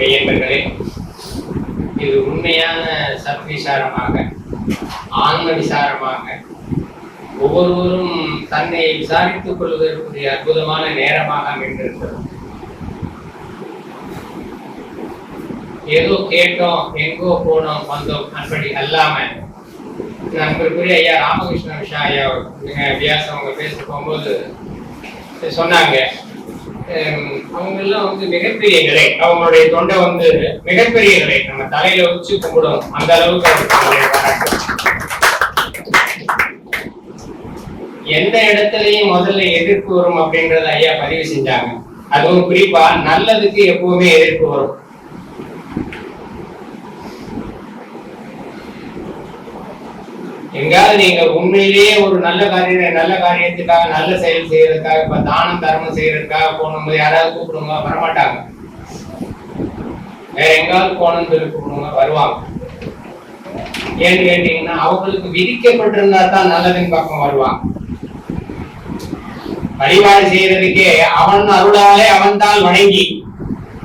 பெயர்களே இது உண்மையான சத்விசாரமாக ஆன்ம விசாரமாக ஒவ்வொருவரும் தன்னை விசாரித்துக் கொள்வதற்குரிய அற்புதமான நேரமாக அமைந்திருக்கிறது. ஏதோ கேட்டோம் எங்கோ போனோம் வந்தோம் அப்படி அல்லாம நண்பருக்குரிய ஐயா ராமகிருஷ்ண விஷா ஐயா நீங்க வியாசம் அவங்க பேச போகும்போது சொன்னாங்க அவங்கெல்லாம் அவங்க எல்லாம் வந்து மிகப்பெரிய நிலை அவங்களுடைய தொண்டை வந்து மிகப்பெரிய நிலை நம்ம தலையில வச்சு கும்பிடும் அந்த அளவுக்கு எந்த இடத்துலயும் முதல்ல எதிர்ப்பு வரும் அப்படின்றத ஐயா பதிவு செஞ்சாங்க. அதுவும் குறிப்பா நல்லதுக்கு எப்பவுமே எதிர்ப்பு வரும். எங்காவது நீங்க உண்மையிலேயே ஒரு நல்ல காரியம் நல்ல காரியத்துக்காக நல்ல செயல் செய்யறதுக்காக இப்ப தானம் தர்மம் செய்யறதுக்காக போனும்போது யாராவது கூப்பிடுங்க வரமாட்டாங்க. வேற எங்காவது போகணும்னு சொல்லி கூப்பிடுங்க வருவாங்க. ஏன்னு கேட்டீங்கன்னா அவங்களுக்கு விதிக்கப்பட்டிருந்தா தான் நல்லதுன்னு பக்கம் வருவாங்க. வழிபாடு செய்யறதுக்கே அவன் அருளாலே அவன் தான் வணங்கி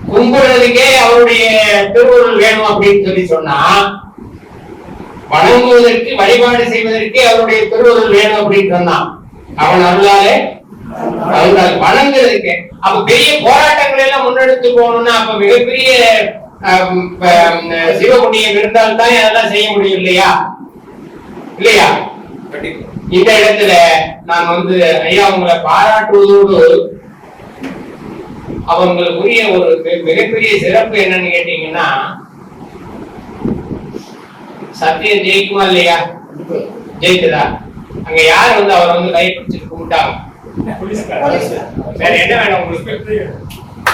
கும்பிடுறதுக்கே அவருடைய திருவுருள் வேணும் அப்படின்னு சொல்லி சொன்னா வணங்குவதற்கு வழிபாடு செய்வதற்கே அவருடைய திருவுருள் வேணும் அப்படின்னு சொன்னான். அவன் அருளாலே அருளால் வணங்குறதுக்கு. அப்ப பெரிய போராட்டங்களை எல்லாம் முன்னெடுத்து போகணும்னா அப்ப மிகப்பெரிய ஆம், சிவபுண்ணியம் இருந்தால் தான் அதெல்லாம் செய்ய முடியும் இல்லையா? இல்லையா? இந்த இடத்துல நான் வந்து ஐயா உங்களை பாராட்டுவதோடு அவங்களுக்குரிய ஒரு மிகப்பெரிய சிறப்பு என்னன்னு கேட்டீங்கன்னா சத்தியம் ஜெயிக்குமா இல்லையா? ஜெயிச்சதா அங்க யார் வந்து அவரை வந்து கை பிடிச்சிட்டு கும்பிட்டாங்க வேற என்ன வேணும் உங்களுக்கு?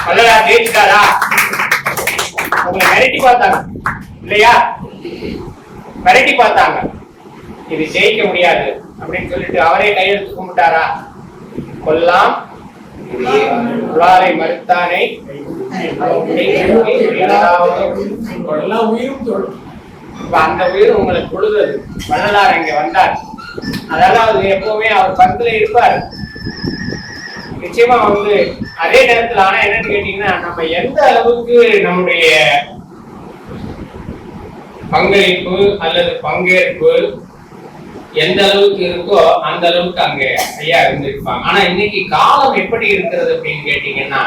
முதல்ல ஜெயிச்சுட்டாரா? உங்களை மிரட்டி பார்த்தாங்க. இல்லையா? மிரட்டி பார்த்தாங்க. இது ஜெயிக்க முடியாது அப்படின்னு சொல்லிட்டு அவரே கையெழுத்து கும்பிட்டாரா? கொல்லாம். உளாரை மறுத்தானை. எல்லா உயிரும் தொழும். இப்ப அந்த உயிர் உங்களுக்கு கொடுத்தது. வள்ளலார் இங்க வந்தார். அதாவது எப்பவுமே அவர் பக்கத்துல இருப்பார். நிச்சயமா வந்து அதே நேரத்துல ஆனா என்னன்னு கேட்டீங்கன்னா நம்ம எந்த அளவுக்கு நம்முடைய பங்களிப்பு அல்லது பங்கேற்பு எந்த அளவுக்கு இருக்கோ அந்த அளவுக்கு அங்க ஐயா இருந்திருப்பாங்க. ஆனா இன்னைக்கு காலம் எப்படி இருக்கிறது அப்படின்னு கேட்டீங்கன்னா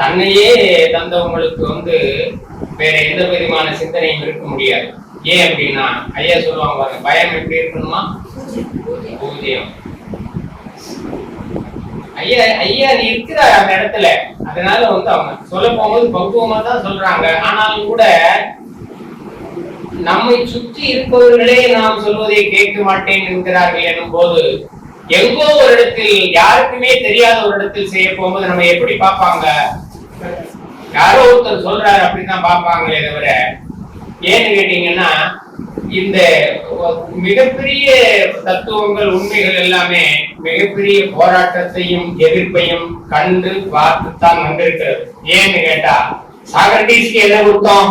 தன்னையே தந்தவங்களுக்கு வந்து வேற எந்த விதமான சிந்தனையும் இருக்க முடியாது. ஏன் அப்படின்னா ஐயா சொல்லுவாங்க பாருங்க, பயம் எப்படி இருக்கணுமா? பூஜ்ஜியம். ஐயா ஐயா நீ இருக்கிறார் அந்த இடத்துல. அதனால வந்து அவங்க சொல்ல போகும்போது பக்குவமா தான் சொல்றாங்க. ஆனாலும் கூட நம்மை சுற்றி இருப்பவர்களே நாம் சொல்வதை கேட்க மாட்டேன் என்கிறார்கள் எனும் போது எங்கோ ஒரு இடத்தில் யாருக்குமே தெரியாத ஒரு இடத்தில் செய்ய போகும்போது நம்ம எப்படி பார்ப்பாங்க? சொல்றாரு அப்படின்னு தான் பார்ப்பாங்களே தவிர ஏன்னு கேட்டீங்கன்னா இந்த மிகப்பெரிய தத்துவங்கள் உண்மைகள் எல்லாமே மிகப்பெரிய போராட்டத்தையும் எதிர்ப்பையும் கண்டு பார்த்துத்தான் வந்திருக்கிறது. ஏன்னு கேட்டா சாக்ரட்டிஸ்க்கு என்ன கொடுத்தோம்?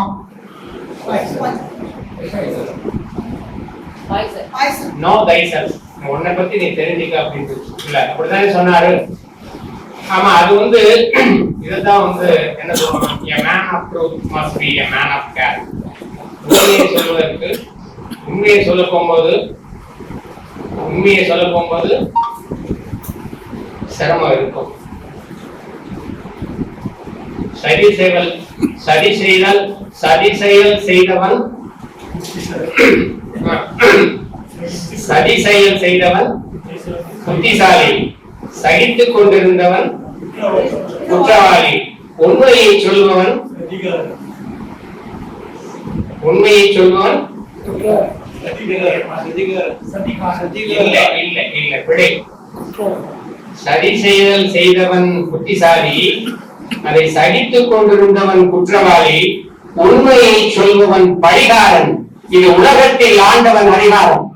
Know thyself. உன்னை பத்தி நீ தெரிஞ்சுக்க அப்படின்னு இல்ல அப்படித்தானே சொன்னாரு. ஆமா அது வந்து இதுதான் வந்து என்ன சொல்லணும் a man of truth must be a man of உண்மையை சொல்வதற்கு உண்மையை சொல்ல போகும்போது உண்மையை சொல்ல போகும்போது சிரமம் இருக்கும். சதி செய்வல் சதி செய்தல் சதி செயல் செய்தவன் சதி செயல் செய்தவன் புத்திசாலி சகித்துக் கொண்டிருந்தவன் குற்றவாளி உண்மையை சொல்பவன் உண்மையை சொல்பவன் சரி செய்தல் செய்தவன் புத்திசாலி அதை சகித்துக் கொண்டிருந்தவன் குற்றவாளி உண்மையை சொல்பவன் பரிகாரன். இது உலகத்தில் ஆண்டவன் அதிகாரம்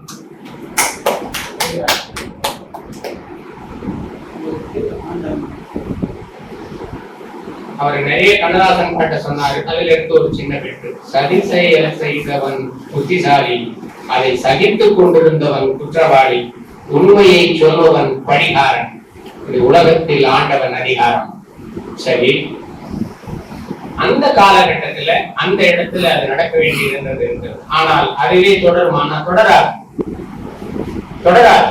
அவர் நிறைய கண்ணதாசன் பாட்ட சொன்னாரு. அதில் இருந்து ஒரு சின்ன பெற்று சதி செயல் செய்தவன் புத்திசாலி அதை சகித்துக் கொண்டிருந்தவன் குற்றவாளி உண்மையை சொல்பவன் படிகாரன். இது உலகத்தில் ஆண்டவன் அதிகாரம். சரி. அந்த காலகட்டத்துல அந்த இடத்துல அது நடக்க வேண்டி இருந்தது ஆனால் அதுவே தொடருமானா தொடராது. தொடராது.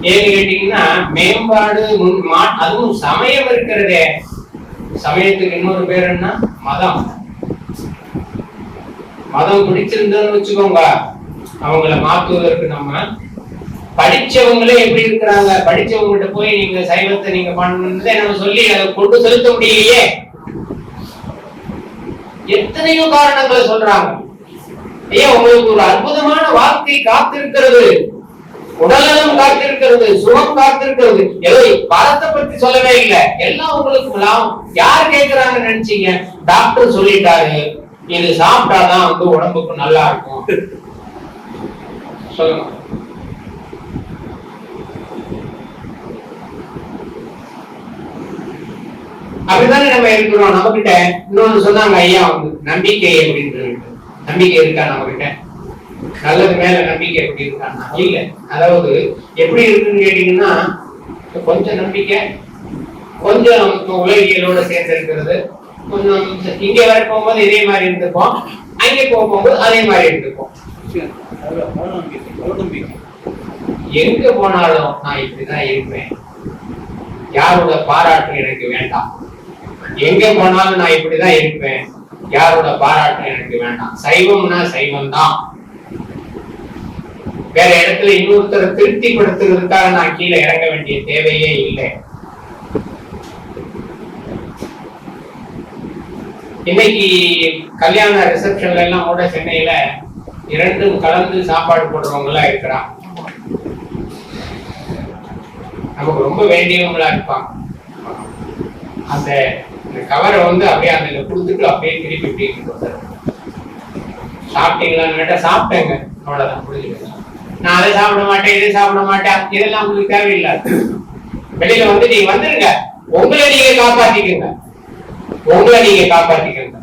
ஏன்னு கேட்டீங்கன்னா மேம்பாடு மா- அதுவும் சமயம் இருக்கிறதே. சமயத்துக்கு இன்னொரு பேர் என்ன? மதம். மதம் பிடிச்சிருந்ததுன்னு வச்சுக்கோங்க. அவங்கள மாத்துவதற்கு நம்ம படிச்சவங்களே எப்படி இருக்கிறாங்க? படிச்சவங்ககிட்ட போய் நீங்க சைவத்தை நீங்க பண்ணதை நம்ம சொல்லி அதை கொண்டு செலுத்த முடியலையே. எத்தனையோ காரணங்களை சொல்றாங்க. ஏன் உங்களுக்கு ஒரு அற்புதமான வாழ்க்கை காத்திருக்கிறது? உடல்நலம் காத்திருக்கிறது சுகம் காத்திருக்கிறது. எதை பலத்தை பத்தி சொல்லவே இல்லை. எல்லாம் உங்களுக்கு லாபம் யார் கேட்கிறாங்க நினைச்சீங்க? டாக்டர் சொல்லிட்டாரு. இது சாப்பிட்டாதான் வந்து உடம்புக்கு நல்லா இருக்கும். சொல்லுங்க. அப்படித்தானே நம்ம இருக்கிறோம்? நம்ம கிட்ட இன்னொன்னு சொன்னாங்க ஐயா வந்து நம்பிக்கை அப்படின்னு நம்பிக்கை இருக்கா நம்ம கிட்ட நல்லது மேல நம்பிக்கை எப்படி இருக்கான்னா இல்ல அதாவது எப்படி இருக்குன்னு கேட்டீங்கன்னா கொஞ்சம் நம்பிக்கை கொஞ்சம் உலகியலோட சேர்ந்து இருக்கிறது கொஞ்சம் இங்க வர போகும்போது இதே மாதிரி இருந்திருப்போம் அங்கே போகும்போது அதே மாதிரி இருந்திருப்போம். எங்க போனாலும் நான் இப்படிதான் இருப்பேன். யாரோட பாராட்டு எனக்கு வேண்டாம். எங்க போனாலும் நான் இப்படிதான் இருப்பேன். யாரோட பாராட்டு எனக்கு வேண்டாம். சைவம்னா சைவம் தான் வேற இடத்துல இன்னொருத்தரை திருப்திப்படுத்துறதுக்காக நான் கீழே இறங்க வேண்டிய தேவையே இல்லை. இன்னைக்கு கல்யாண ரிசப்ஷன்ல எல்லாம் கூட சென்னையில இரண்டும் கலந்து சாப்பாடு போடுறவங்க எல்லாம் இருக்கிறான் நமக்கு ரொம்ப வேண்டியவங்களா இருப்பான் அந்த கவரை வந்து அப்படியே அந்த கொடுத்துட்டு அப்படியே திருப்பி இப்படி சாப்பிட்டீங்களான்னு கேட்டா சாப்பிட்டேங்க. அவ்வளவுதான் புரிஞ்சுக்கோங்க. நான் அதை சாப்பிட மாட்டேன் இதை சாப்பிட மாட்டேன் இதெல்லாம் உங்களுக்கு தேவையில்லை. வெளியில வந்து நீங்க வந்துருங்க. உங்களை நீங்க காப்பாத்திக்கங்க. உங்களை நீங்க காப்பாத்திக்கங்க.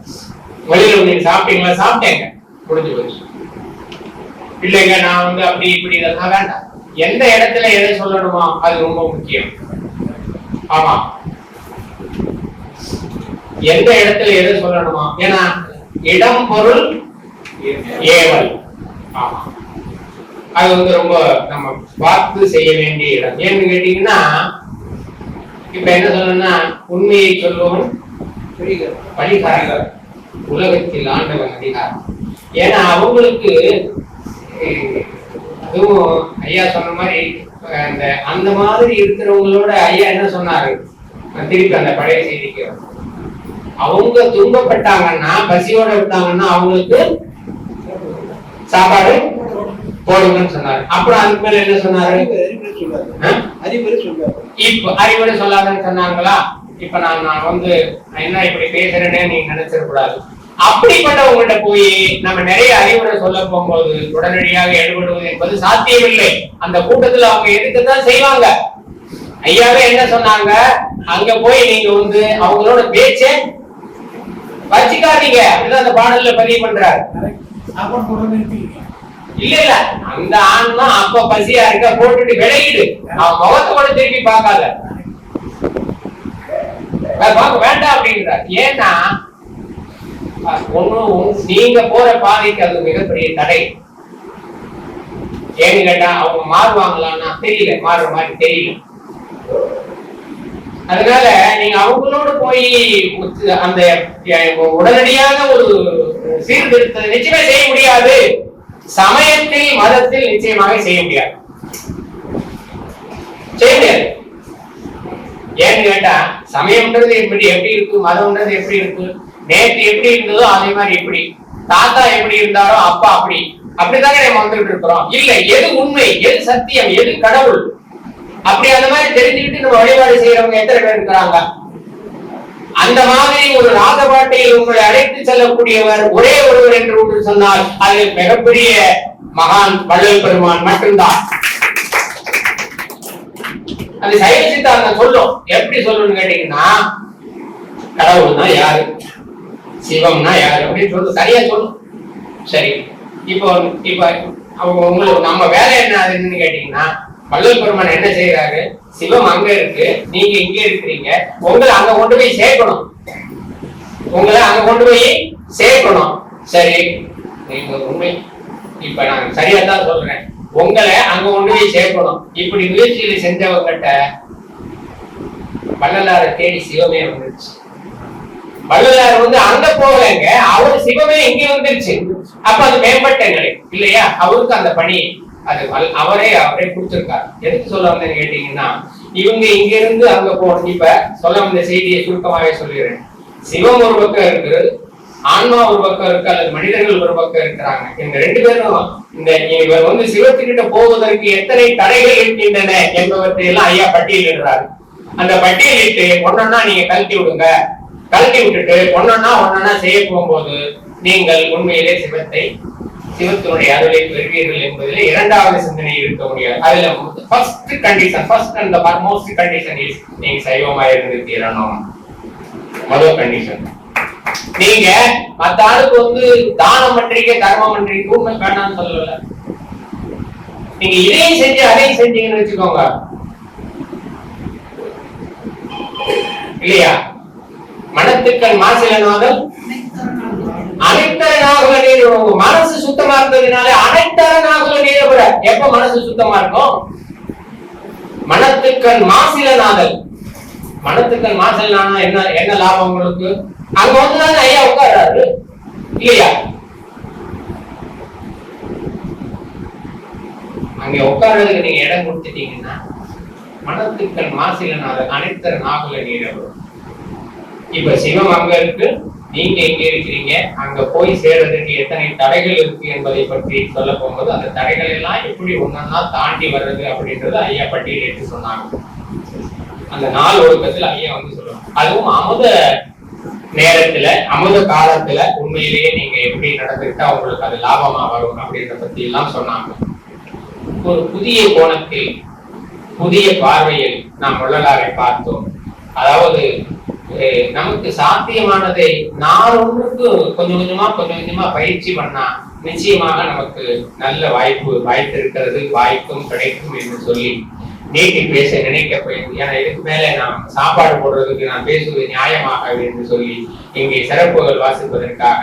வெளியில நீங்க சாப்பிட்டீங்களா? சாப்பிட்டேங்க. முடிஞ்சு போச்சு. இல்லைங்க நான் வந்து அப்படி இப்படி இதெல்லாம் வேண்டாம். எந்த இடத்துல எதை சொல்லணுமா அது ரொம்ப முக்கியம். ஆமா. எந்த இடத்துல எதை சொல்லணுமா? ஏன்னா இடம் பொருள் ஏவல். ஆமா. அது வந்து ரொம்ப நம்ம பார்த்து செய்ய வேண்டிய இடம். ஏன்னு கேட்டீங்கன்னா இப்ப என்ன சொல்லணும்னா உண்மையை சொல்லுவோம் பரிகாரம் உலகத்தில் ஆண்டவன் அதிகாரம். ஏன்னா அவங்களுக்கு அதுவும் ஐயா சொன்ன மாதிரி அந்த அந்த மாதிரி இருக்கிறவங்களோட ஐயா என்ன சொன்னாரு? திருப்பி அந்த பழைய செய்திக்கு அவங்க துன்பப்பட்டாங்கன்னா பசியோட விட்டாங்கன்னா அவங்களுக்கு சாப்பாடு போடுங்கன்னு சொன்னாரு. அப்புறம் அதுக்கு மேல என்ன சொன்னாரு? ஆ? இப்ப அறிவுரை சொல்லாதன்னு சொன்னாங்களா? இப்ப நான் நான் வந்து நான் என்ன இப்படி பேசுறேனே நீங்க நினைச்சிட கூடாது. அப்படிப்பட்டவங்ககிட்ட போய் நம்ம நிறைய அறிவுரை சொல்ல போகும்போது உடனடியாக ஈடுபடுவது என்பது சாத்தியமில்லை. அந்த கூட்டத்துல அவங்க எதுக்குதான் செய்வாங்க. ஐயாவே என்ன சொன்னாங்க? அங்க போய் நீங்க வந்து அவங்களோட பேச்ச வச்சுக்காதீங்க. அப்படிதான் அந்த பாடல்ல பதிவு பண்றாரு. இல்ல இல்ல அந்த ஆண் அப்ப பசியா இருக்க போட்டுட்டு விளையிடு அவன் முகத்தை கூட திருப்பி பார்க்காத. பார்க்க வேண்டாம் அப்படின்றார். ஏன்னா ஒன்னும் நீங்க போற பாதைக்கு அது மிகப்பெரிய தடை. ஏன்னு கேட்டா அவங்க மாறுவாங்களான்னா தெரியல. மாறுற மாதிரி தெரியல. அதனால நீங்க அவங்களோட போய் அந்த உடனடியாக ஒரு சீர்திருத்த நிச்சயமே செய்ய முடியாது. சமயத்தில் மதத்தில் நிச்சயமாக செய்ய முடியாது. செய்ய முடியாது. ஏன்னு கேட்டா சமயம்ன்றது எப்படி எப்படி இருக்கு மதம்ன்றது எப்படி இருக்கு நேற்று எப்படி இருந்ததோ அதே மாதிரி எப்படி தாத்தா எப்படி இருந்தாரோ அப்பா அப்படி. அப்படித்தானே நம்ம வந்துட்டு இருக்கிறோம். இல்ல எது உண்மை எது சத்தியம் எது கடவுள்? அப்படி அந்த மாதிரி தெரிஞ்சுக்கிட்டு நம்ம வழிபாடு செய்யறவங்க எத்தனை பேர் இருக்கிறாங்க? அந்த மாதிரி ஒரு ராசபாட்டையில் உங்களை அழைத்து செல்லக்கூடியவர் ஒரே ஒருவர் என்று ஒன்று சொன்னால் அது மிகப்பெரிய மகான் வள்ளல் பெருமான் மட்டும்தான். அது சைவ சித்தாந்தம் சொல்லும். எப்படி சொல்லணும்னு கேட்டீங்கன்னா கடவுள்னா யாரு? சிவம்னா யாரு? அப்படின்னு சொல்லு சரியா சொல்லும் சரி இப்போ இப்போ அவங்க உங்களுக்கு நம்ம வேலை என்ன அதுன்னு கேட்டீங்கன்னா வள்ளல் பெருமான் என்ன செய்யறாரு சிவம் அங்க இருக்கு நீங்க இங்க இருக்கிறீங்க. உங்களை அங்க கொண்டு போய் சேர்க்கணும். உங்களை அங்க கொண்டு போய் சேர்க்கணும். சரி நீங்க உண்மை. இப்ப நான் சரியா தான் சொல்றேன். உங்களை அங்க கொண்டு போய் சேர்க்கணும். இப்படி முயற்சியில செஞ்சவங்கிட்ட வள்ளலார தேடி சிவமே வந்துருச்சு. வள்ளலார் வந்து அங்க போகலைங்க. அவர் சிவமே இங்க வந்துருச்சு. அப்ப அது மேம்பட்ட நிலை இல்லையா? அவருக்கு அந்த பணி. அது அவரே அவரே கொடுத்திருக்காரு. எதுக்கு சொல்ல வந்தேன்னு கேட்டீங்கன்னா இவங்க இங்க இருந்து அங்க போகணும். இப்ப சொல்ல வந்த செய்தியை சுருக்கமாவே சொல்லிடுறேன். சிவம் ஒரு பக்கம் இருக்கு ஆன்மா ஒரு பக்கம் இருக்கு அல்லது மனிதர்கள் ஒரு பக்கம் இருக்கிறாங்க. இந்த ரெண்டு பேரும் இந்த இவர் வந்து சிவத்துக்கிட்ட போவதற்கு எத்தனை தடைகள் இருக்கின்றன என்பவற்றை எல்லாம் ஐயா பட்டியலிடுறாரு அந்த பட்டியலிட்டு ஒன்னொன்னா நீங்க கழட்டி விடுங்க. கழட்டி விட்டுட்டு ஒன்னொன்னா ஒன்னொன்னா செய்ய போகும்போது நீங்கள் உண்மையிலே சிவத்தை சிவத்தினுடைய அருளை பெறுவீர்கள் என்பதில் இரண்டாவது சிந்தனை இருக்க முடியாது. அதுல first condition first and most condition is நீங்க சைவமா இருந்து தீரணும். முதல் கண்டிஷன் நீங்க மத்த ஆளுக்கு வந்து தானம் பண்றீங்க தர்மம் பண்றீங்க உண்மை வேண்டாம்னு சொல்லல. நீங்க இதையும் செஞ்சு அதையும் செஞ்சீங்கன்னு வச்சுக்கோங்க. இல்லையா? மனத்துக்கள் மாசிலனாதல் அனைத்தரனாகுல நீர் உங்க மனசு சுத்தமா இருந்ததுனால அனைத்தரனாகுல நீர் எப்ப மனசு சுத்தமா இருக்கும்? மனத்துக்கண் மாசிலனாதல் மனத்துக்கண் மாசிலனானா என்ன என்ன லாபம் உங்களுக்கு? அங்க வந்துதான் ஐயா உட்கார்றாரு? இல்லையா? அங்க உட்கார்றதுக்கு நீங்க இடம் கொடுத்துட்டீங்கன்னா மனத்துக்கள் மாசிலனாதல் அனைத்தர நாகுல நீர் இப்ப சிவம் அங்க இருக்கு நீங்க எங்க இருக்கிறீங்க? அங்க போய் சேர்றதுக்கு எத்தனை தடைகள் இருக்கு என்பதை பற்றி சொல்ல போகும்போது அந்த தடைகள் எல்லாம் எப்படி ஒன்னா தாண்டி வர்றது அப்படின்றது ஐயா பட்டியல் எடுத்து சொன்னாங்க. அந்த நாள் ஒழுக்கத்துல ஐயா வந்து சொல்லுவாங்க. அதுவும் அமுத நேரத்துல அமுத காலத்துல உண்மையிலேயே நீங்க எப்படி நடந்துக்கிட்டா உங்களுக்கு அது லாபமா வரும் அப்படின்ற பத்தி எல்லாம் சொன்னாங்க. ஒரு புதிய கோணத்தில் புதிய பார்வையில் நாம் வள்ளலாரை பார்த்தோம். அதாவது நமக்கு சாத்தியமானதை நாளொன்றுக்கு கொஞ்சம் கொஞ்சமா கொஞ்சம் கொஞ்சமா பயிற்சி பண்ணா நிச்சயமாக நமக்கு நல்ல வாய்ப்பு வாய்ப்பு இருக்கிறது வாய்ப்பும் கிடைக்கும் என்று சொல்லி நீட்டி பேச நினைக்க ஏன்னா இதுக்கு மேல நாம் சாப்பாடு போடுறதுக்கு நான் பேசுவது நியாயமாக என்று சொல்லி இங்கே சிறப்புகள் வாசிப்பதற்காக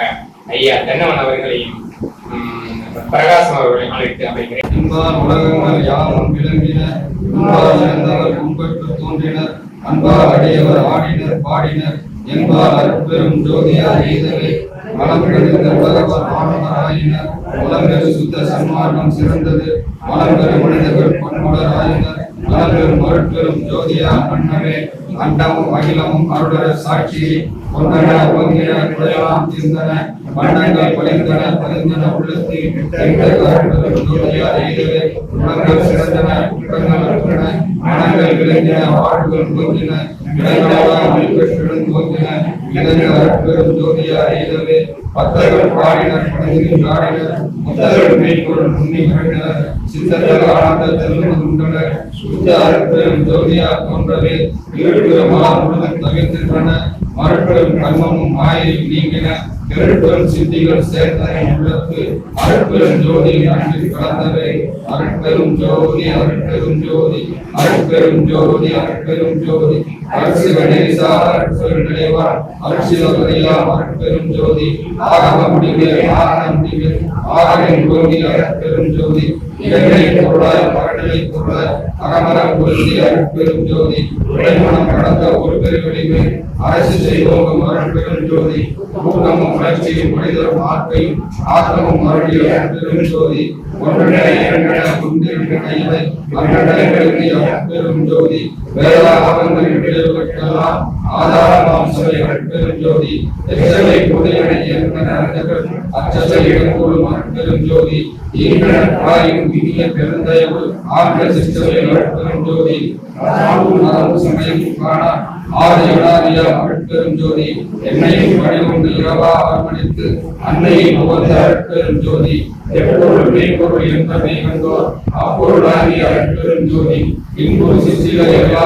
ஐயா தென்னவன் அவர்களையும் உம், பிரகாசம் அவர்களையும் அழைத்து அமைக்கிறேன் உலகங்கள் யாரும் விளங்கினர் தோன்றினர் அன்பார் அடியவர் ஆடினர் பாடினர் என்பார் அற்பெரும் ஜோதியார் எய்தவே மலம் உலகவர் மாணவராயினர் உலம் சுத்த சன்மார்க்கம் சிறந்தது. மலம் பெரு மனிதர்கள் பண்புடர் ஆயினர் பொருட்களும் ஜோதியா அருட்பெரும் அண்டமும் அகிலமும் அருடர சாட்சி பொன்னன பொங்கின குழையலாம் தீர்ந்தன வண்ணங்கள் உள்ளத்தில் சிறந்தன குற்றங்கள் மனங்கள் வாழ்வுகள் தோன்றின பெற்றிடும் அருட்பெரும் ஜோதியார் எய்தவே பத்தர்கள் பாடினர் பணிகளில் ஆடினர் முத்தர்கள் மேற்கொள் முன்னி விரட்டினர் சித்தர்கள் ஆனந்த தெல்லும் உண்டனர் சுத்த அருட்பெரும் ஜோதியார் தோன்றவே இருட்பெரும் மலம் தவிர்த்தின்றன மறுபெரும் கர்மமும் மாயையும் நீங்கின சித்திகள் உள்ளத்து அருட்பெரும் ஜோதி அன்பில் கலந்தவை அருட்பெரும் ஜோதி அருட்பெரும் ஜோதி அருட்பெரும் ஜோதி அருட்பெரும் ஜோதி அருட்பெரும் அருட்சிவரையா அருட்பெரும் ஜோதி. ஆகம முடிவே ஆரண முடிவே ஆகமின் ஜோதி ஜோதி. இடைநிலை பொருளாய் பரநிலை அகமர பொருந்தி அருட்பெரும் ஜோதி. உடைமனம் கடந்த ஒரு பெருவெளிவே அரசு செய்வோம் அருட்பெரும் ஜோதி. ஊக்கமும் வளர்ச்சியும் மனிதரும் ஆக்கையும் ஆக்கமும் மறுபடியும் அருட்பெரும் ஜோதி. ஒன்றனை இரண்டன குந்திருக்கிற இவை அன்றடைகளுக்கு அருட்பெரும் ஜோதி. வேதாகமங்களின் விளைவுகளுக்கெல்லாம் ஆதாரமாம் சபை அருட்பெரும் ஜோதி. எச்சலை புதையனை இயங்கின அறிஞர்கள் அச்சலை இடங்கூடும் ஜோதி. ஈன்ற தாயும் இனிய பெருந்தயவு ஆற்ற சிற்றவை அருட்பெரும் ஜோதி. நாமும் நலமும் சமயம் காணா ஆதி அருட்பெரும் ஜோதி. என்னையும் வழிகொண்டு இரவா அரவணைத்து அன்னையை உகந்த அருட்பெரும் ஜோதி. எப்பொருள் மெய்ப்பொருள் என்பதை கண்டோர் அப்பொருளாகி அருட்பெரும் ஜோதி. இன்பொரு சிசில எல்லா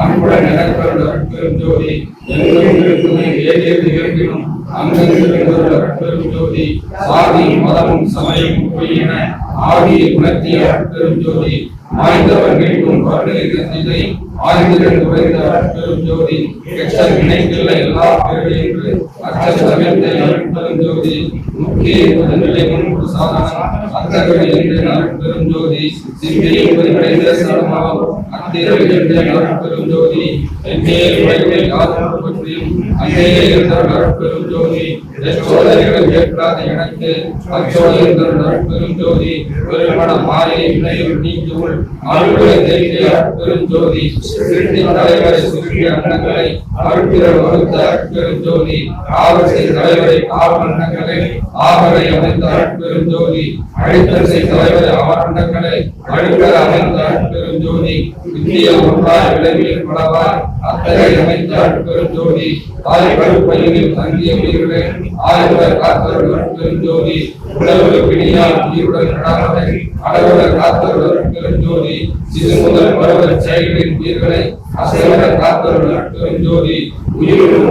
அன்புடன் எனக்கருள் அருட்பெரும் ஜோதி. எங்கும் இருக்குமே ஏதேது இருப்பினும் அங்கங்கிருந்தொரு அருட்பெரும் ஜோதி சாதி மதமும் சமயமும் என ஆதியை உணர்த்திய அருட்பெரும் ஜோதி. ஆய்ந்தவர்களுக்கும் மீட்கும் கருணை திசை பெருஞ்சோதி குறைந்த வினைக்குள்ள எல்லா பேரை என்று அச்ச சமயத்தை பெருஞ்சோதி முக்கிய நிலை முன்பு சாதனம் அத்தகை என்று அருட்பெரும் ஜோதி. சிந்தையில் பறிவடைந்த சடமாம் அத்திரை என்று அருட்பெரும் ஜோதி. எங்கே உலகில் யாரும் பற்றியும் அங்கே இருந்த அருட்பெரும் ஜோதி. சோதனைகள் ஏற்காத எனக்கு அச்சோதனை அருட்பெரும் ஜோதி. பெருமண மாயை வினையில் நீக்குள் அருள்களை தேடிய ஜோதி தலைவரை சுருக்கிய வகுத்த ஜோதி ஆவசை தலைவரை ஆவரணங்களை ஆவரை அமைந்த அருட்பெரும் ஜோதி தலைவரை ஆவரணங்களை அழுக்கர் அமைந்த ஜோதி இந்திய ஒன்றாய் விளைவில் பலவார் அத்தனை அமைந்த அருட்பெரும் ஜோதி தாய் தங்கிய உயிர்களை ஆய்வர் காத்தவர் அருட்பெரும் ஜோதி உடலுக்கு உயிருடன் நடாமலை அடவுடன் காத்தவர் அருட்பெரும் ஜோதி முதல் பருவ செயல்களின் உயிர்களை அசைவர உயிரும்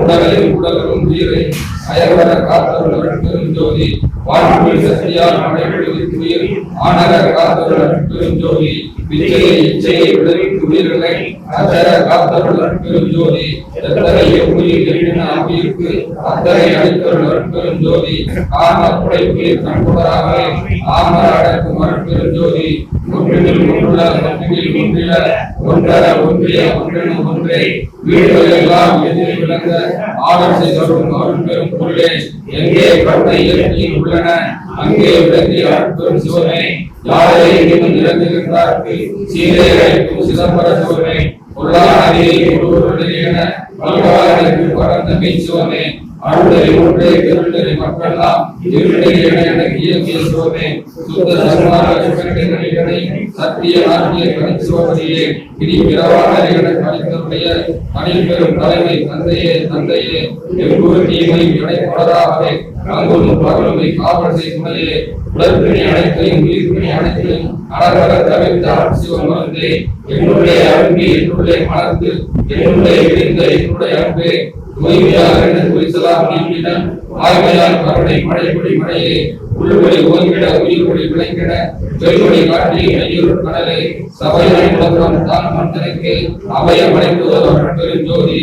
உடலும் உயிரை அயர்வர காத்தவர் அருட்பெரும் ஜோதி வாழ்வில் சக்தியால் மழைப்பொழிவு உயிர் ஆனர காத்தவர் அருட்பெரும் ஜோதி விச்சையை இச்சையை விளைவித்து உயிர்களை அச்சர காத்தவர் அருட்பெரும் ஜோதி எத்தனை உயிர் எண்ணின ஆவியிற்கு அத்தனை அளித்தவர் அருட்பெரும் ஜோதி ஆன்ம புடைப்புயிர் ஆமர அடக்கும் ஜோதி ஒன்றினில் ஒன்றுள்ள ஒன்றினில் ஒன்றில ஒன்றர ஒன்றிய ஒன்றெனும் ஒன்றே வீடுகள் எல்லாம் விளங்க ஆடல் செய்தவரும் அருட்பெரும் பொருளே எங்கே கருணை இயற்கையில் உள்ளன அங்கே விளங்கிய அருட்பெரும் சிவமே யாரை இன்னும் இறங்குகின்றார்க்கு சீரை அழைக்கும் சிதம்பர சிவமே பொருளாதாரியை ஒருவருடைய பரந்த அருளை ஒன்றே பெருளை மக்களெல்லாம் இருளை என சிவமே சுத்த சன்மார்க்க சுகங்களை சத்திய கணிச்சுவதையே இனி தலைமை தந்தையே தந்தையே எவ்வொரு தீமை இடைப்படாதே அங்குள்ள பகலுமை காவல் செய்துமையே உடற்பிணி அனைத்தையும் உயிர்பிணி அனைத்தையும் அழகர தவிர்த்த மறந்தே என்னுடைய அன்பு என்னுடைய மனது என்னுடைய என்னுடைய தூய்மையாக எனக்கு குறிசலாம் நீங்கின ஆய்மையால் மழை மழைப்பொழி மழையே உள்ளுவழி ஓங்கிட உயிர்வழி விளைங்கிட வெறுவழி காட்டி மெய்யுள் கடலை சபையில் உலகம் தான் மனிதனுக்கு அபயம் அடைந்துவதோர் பெரும் ஜோதி.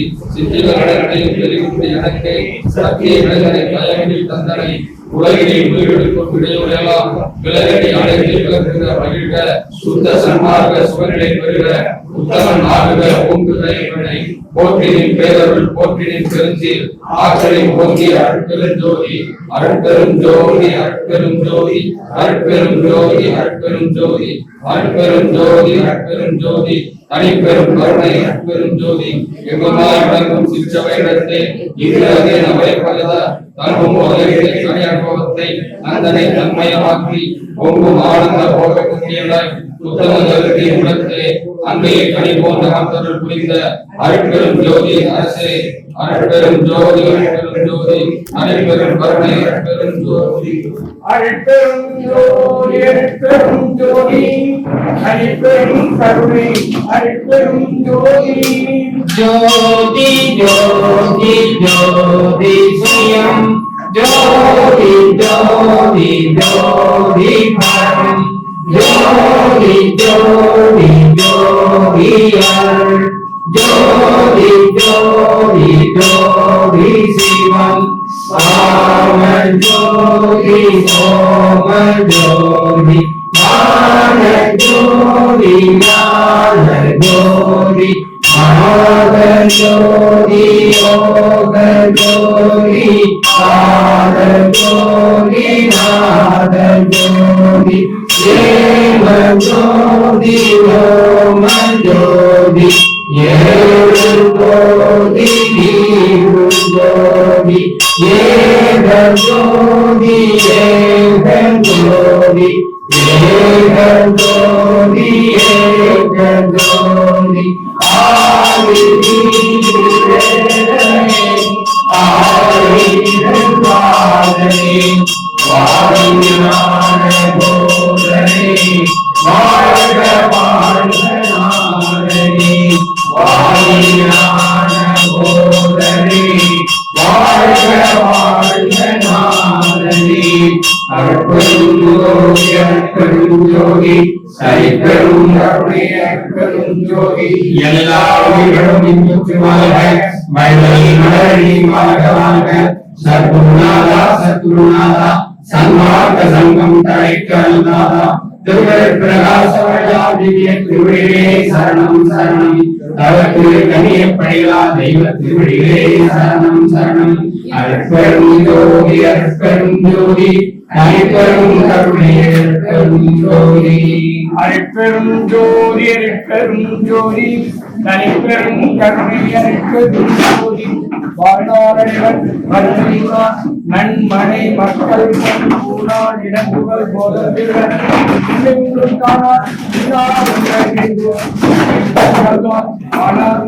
அடையும் பெருகின்ற எனக்கு சத்திய இளைஞரை பயமின்றி தந்தனை. உலகில் உயிரெடுக்கும் இடையூறெல்லாம் விலகடி அடைந்து விளக்குக மகிழ்க சுத்த சன்மார்க்க சுவர்களை பெறுக உத்தமன் ஆகுக ஓங்குக போற்றினின் பேரருள் போற்றினின் பெருந்தீர் ஆற்றலின் ஓங்கி அருட்பெரும் ஜோதி அருட்பெரும் அற்பெரும் ஜோதி அற்பெரும் ஜோதி அற்பெரும் ஜோதி அற்பெரும் ஜோதி அற்பெரும் ஜோதி தனிப்பெரும் கருணை அற்பெரும் ஜோதி. எங்குமாய் விளங்கும் சிற்றவையிடத்தை இங்கு நவை பகத தங்கும் உலகத்தை தனி அனுபவத்தை அந்தனை தன்மயமாக்கி பொங்கும் ஆனந்த போக புண்ணியனாய் உத்தம கருத்தி உலகத்தே அன்னையை கனி போன்ற மந்தர்கள் புரிந்த அருட்பெரும் ஜோதி அரசே அருட்பெரும் ஜோதி அருட்பெரும் ஜோதி அனைப்பெரும் கருணை அருட்பெரும் ஜோதி. அருட்பெரும் ஜோதி அருட்பெரும் ஜோதி அருட்பெரும் கருணை அருட்பெரும் ஜோதி. ஜோதி ஜோதி ஜோதி சுயம். ஜோதி ஜோதி ஜோதி பரம் ஜோதி ஜோதி ஜோதி அருள் ஜோதி ஜோதி ஜோதி சிவம் சாம ஜோதி சோம ஜோதி ஞான ஜோதி ஞான ஜோதி ஆக ஜோதி யோக ஜோதி ஆத ஜோதி நாத ஜோதி தேவ ஜோதி ஓம ஜோதி ஏழு ஜோதி நீரு ஜோதி ஏக ஜோதி ஏக ஜோதி ஏக ஜோதி ஏக ஜோதி ஆதி धरी वायुमान भूधरी मार्ग पांडनारी वायुमान भूधरी मार्ग पांडनारी हर करुण योगी हर करुण योगी സൈക്കലും കരുണയും യോഗി എല്ലാ രോഗികളും ഇന്നു ചുമതല മൈതലി മലരി മാർഗമാർഗ சர்வநாதா வாழ்க சத்குருநாதா சன்மார்க்க சங்கம் தழைக்க அல்லாதா திருவர் பிரகாசவழா திவ்ய திருவடிகளே சரணம் சரணம். தவக்கு கனியப்படைகளா தெய்வ திருவடிகளே சரணம் சரணம். அற்பரும் ஜோதி அற்பரும் ஜோதி தனிப்பெரும் கருணை அற்பெரும் ஜோதி. அழைப்பெரும் ஜோதி அழைப்பெரும் ஜோதி தனிப்பெரும் கருணை அழைப்பெரும் ஜோதி. நன்மனை மக்கள் கூடால் இடங்குகள் ஆனால்